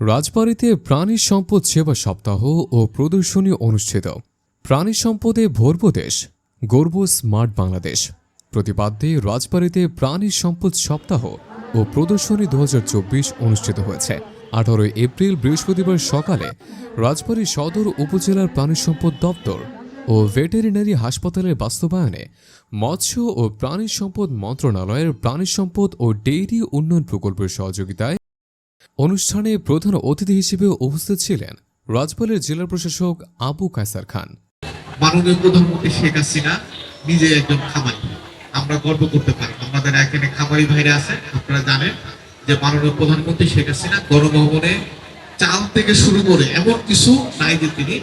উপর প্রাণী সম্পদ সেবা সপ্তাহ ও প্রদর্শনী অনুষ্ঠিত। প্রাণী সম্পদে ভরবদেশ গর্ব স্মার্ট বাংলাদেশ। প্রতিপাদ্যে রাজবাড়িতে প্রাণী সম্পদ সপ্তাহ ও প্রদর্শনী দু হাজার চব্বিশ অনুষ্ঠিত হয়েছে। আঠারোই এপ্রিল বৃহস্পতিবার সকালে রাজবাড়ী সদর উপজেলার প্রাণী সম্পদ দপ্তর ও ভেটেরিনারি হাসপাতালের বাস্তবায়নে মৎস্য ও প্রাণী সম্পদ মন্ত্রণালয়ের প্রাণী সম্পদ ও ডেইরি উন্নয়ন প্রকল্পের সহযোগিতায় অনুষ্ঠানে প্রধান অতিথি হিসেবে উপস্থিত ছিলেন রাজপালের জেলা প্রশাসক আবু কায়সার খান। মাননীয় প্রধানমন্ত্রী শেখ হাসিনা নিজে একজন খামারি। আমরা গর্ব করতে পারি। আমাদের এখানে খামারি ভাইরা আছে, আপনারা জানেন যে মাননীয় প্রধানমন্ত্রী শেখ হাসিনা গণভবনে চাল থেকে শুরু করে এমন কিছু নাই যে তিনি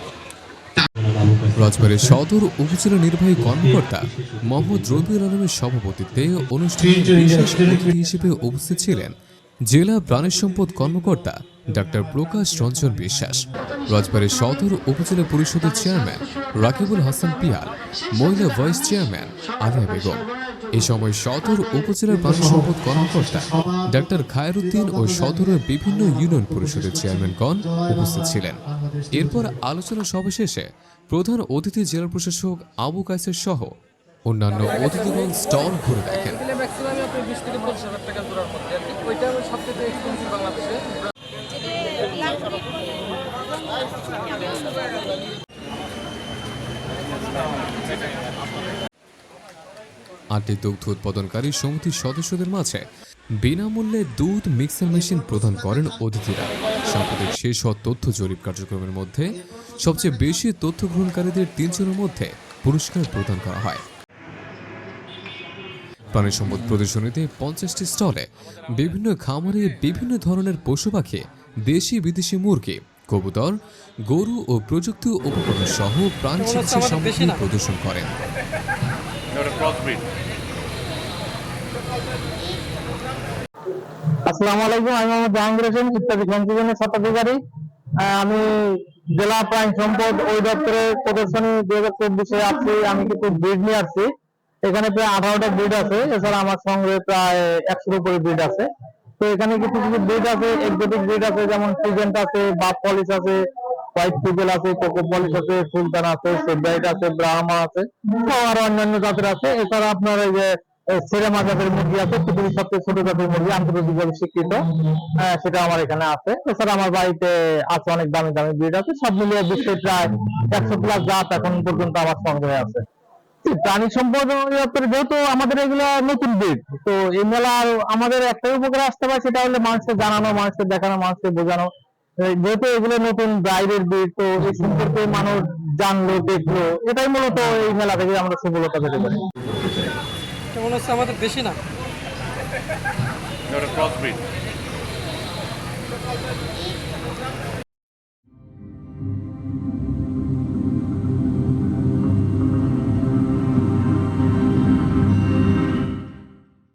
রাজবাড়ীর সদর উপজেলা নির্বাহী কর্মকর্তা মোহাম্মদ রবিউল আলমের সভাপতিত্বে অনুষ্ঠানে বিশেষ অতিথি হিসেবে উপস্থিত ছিলেন জেলা প্রাণী সম্পদ কর্মকর্তা ডাক্তার প্রকাশ রঞ্জন বিশ্বাস রাজবাড়ির সদর উপজেলা পরিষদের চেয়ারম্যান রাকিবুল হাসান পিয়াল মহিলা ভাইস চেয়ারম্যান আলিয়া বেগম। এ সময় সদর উপজেলার প্রাণী সম্পদ কর্মকর্তা ডাক্তার খায়রুদ্দিন ও সদরের বিভিন্ন ইউনিয়ন পরিষদের চেয়ারম্যানগণ উপস্থিত ছিলেন। এরপর আলোচনা সভা শেষে প্রধান অতিথি জেলা প্রশাসক আবু কাইসের সহ অন্যান্য অতিথিগণ স্টল ঘুরে দেখেন। আটটি দুগ্ধ উৎপাদনকারী সমিতির সদস্যদের মাঝে বিনামূল্যে দুধ মিক্সার মেশিন প্রদান করেন অতিথিরা। সাম্প্রতিক শেষ হওয়া তথ্য জরিপ কার্যক্রমের মধ্যে সবচেয়ে বেশি তথ্য গ্রহণকারীদের তিনজনের মধ্যে পুরস্কার প্রদান করা হয়। প্রাণী সম্পদ প্রদর্শনীতে পঞ্চাশটি স্টলে বিভিন্ন খামারে বিভিন্ন ধরনের পশু পাখি, দেশি বিদেশি মুরগি, কবুতর, গরু ও প্রযুক্তি উপকরণ সহ প্রাণী চিকিৎসা সামগ্রী প্রদর্শন করেন। আসসালামু আলাইকুম, আমি জাহাঙ্গীর হোসেন, ইত্যাদি স্বত্বাধিকারী আমি জেলা প্রাণী সম্পদ অধিদপ্তরে প্রদর্শনী দুই হাজার চব্বিশে আসছি, আমি কিন্তু ব্রিড নিয়ে আসছি। এখানে প্রায় আঠারোটা ব্রিড আছে, এছাড়া আমার সঙ্গে প্রায় একশোর উপরে ব্রিড আছে। তো এখানে কিছু কিছু ব্রিড আছে এক্সোটিক ব্রিড আছে, যেমন সিজেন্ট আছে বাপ পলিশ আছে হোয়াইট আছে আছে সুলতান আছে সেব্রাইট আছে ব্রাহ্মা আছে অন্যান্য জাতের আছে। এছাড়া আপনার এই যে সেরেমা জাতের মুরগি আছে পৃথিবীর সবচেয়ে ছোট জাতের মুরগি স্বীকৃত। সেটা আমার এখানে আছে। এছাড়া আমার বাড়িতে আছে অনেক দামি দামি ব্রিড আছে, সব মিলিয়ে বিশ্বের প্রায় একশো প্লাস জাত এখন পর্যন্ত আমার সংগ্রহে আছে। প্রাণী সম্পদ যেহেতু আমাদের এগুলো নতুন ব্রিড তো এই মেলার আমাদের একটাই উপকার আসতে পারে, সেটা হলো মানুষকে জানানো, মানুষকে দেখানো, মানুষকে বোঝানো। যেহেতু এগুলো নতুন বাইরের বীর তো এই সম্পর্কে মানুষ জানলো দেখল এটাই মূলত এই মেলা থেকে আমরা সফলতা পেতে পারি। তো মনে হচ্ছে আমাদের দেশি না।